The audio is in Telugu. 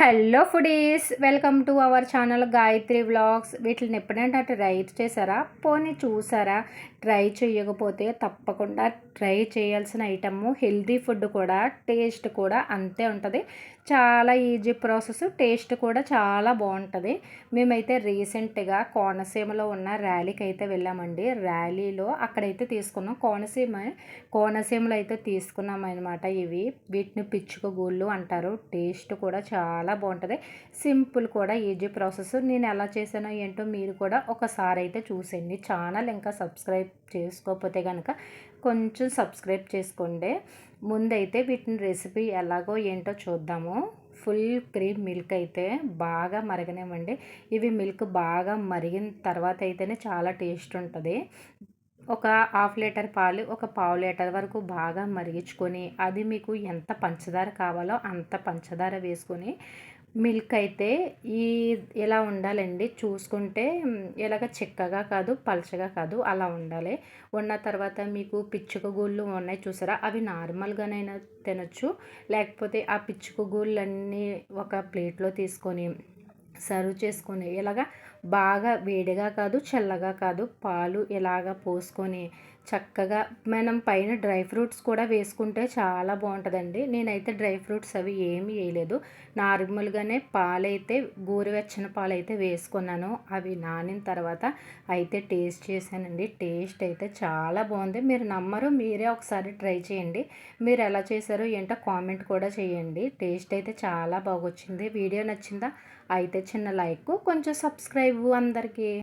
Hello foodies welcome to our channel Gayatri vlogs. వీటిని ఎప్పుడైనా ట్రై చేశారా? పోనీ చూసారా? ట్రై చేయకపోతే తప్పకుండా ట్రై చేయాల్సిన ఐటమ్ హెల్తీ ఫుడ్ కూడా టేస్ట్ కూడా అంతే ఉంటుంది. చాలా ఈజీ ప్రాసెస్ టేస్ట్ కూడా చాలా బాగుంటుంది. మేమైతే రీసెంట్గా కోనసీమలో ఉన్న ర్యాలీకి అయితే వెళ్ళామండి. ర్యాలీలో అక్కడైతే తీసుకున్నాం. కోనసీమ కోనసీమలో అయితే తీసుకున్నాం అనమాట ఇవి. వీటిని పిచ్చుక గూళ్ళు అంటారు. టేస్ట్ కూడా చాలా బాగుంటుంది. సింపుల్ కూడా ఈజీ ప్రాసెస్. నేను ఎలా చేశానో ఏంటో మీరు కూడా ఒకసారి అయితే చూసేయండి. ఛానల్ ఇంకా సబ్స్క్రైబ్ చేసుకోకపోతే కనుక కొంచెం సబ్స్క్రైబ్ చేసుకోండి. ముందైతే వీటిని రెసిపీ ఎలాగో ఏంటో చూద్దాము. ఫుల్ క్రీమ్ మిల్క్ అయితే బాగా మరగనివ్వండి. ఇవి మిల్క్ బాగా మరిగిన తర్వాత అయితేనే చాలా టేస్ట్ ఉంటుంది. ఒక హాఫ్ లీటర్ పాలు ఒక పావు లీటర్ వరకు బాగా మరిగించుకొని అది మీకు ఎంత పంచదార కావాలో అంత పంచదార వేసుకొని మిల్క్ అయితే ఈ ఇలా ఉండాలండి? చూసుకుంటే ఇలాగ చిక్కగా కాదు పలచగా కాదు అలా ఉండాలి. ఉన్న తర్వాత మీకు పిచ్చుక గూళ్ళు ఉన్నాయి చూసారా? అవి నార్మల్గానైనా తినొచ్చు. లేకపోతే ఆ పిచ్చుక గూళ్ళన్నీ ఒక ప్లేట్లో తీసుకొని సర్వ్ చేసుకొని ఇలాగా బాగా వేడిగా కాదు చల్లగా కాదు. పాలు ఇలాగ పోసుకొని చక్కగా మనం పైన డ్రై ఫ్రూట్స్ కూడా వేసుకుంటే చాలా బాగుంటుందండి. నేనైతే డ్రై ఫ్రూట్స్ అవి ఏమీ వేయలేదు. నార్మల్గానే పాలైతే గోరువెచ్చని పాలు అయితే వేసుకున్నాను. అవి నానిన తర్వాత అయితే టేస్ట్ చేశానండి. టేస్ట్ అయితే చాలా బాగుంది. మీరు నమ్మరు మీరే ఒకసారి ట్రై చేయండి. మీరు ఎలా చేశారో ఏంటో కామెంట్ కూడా చేయండి. టేస్ట్ అయితే చాలా బాగొచ్చింది. వీడియో నచ్చిందా? అయితే చిన్న లైక్ కొంచెం సబ్స్క్రైబ్ అందరికీ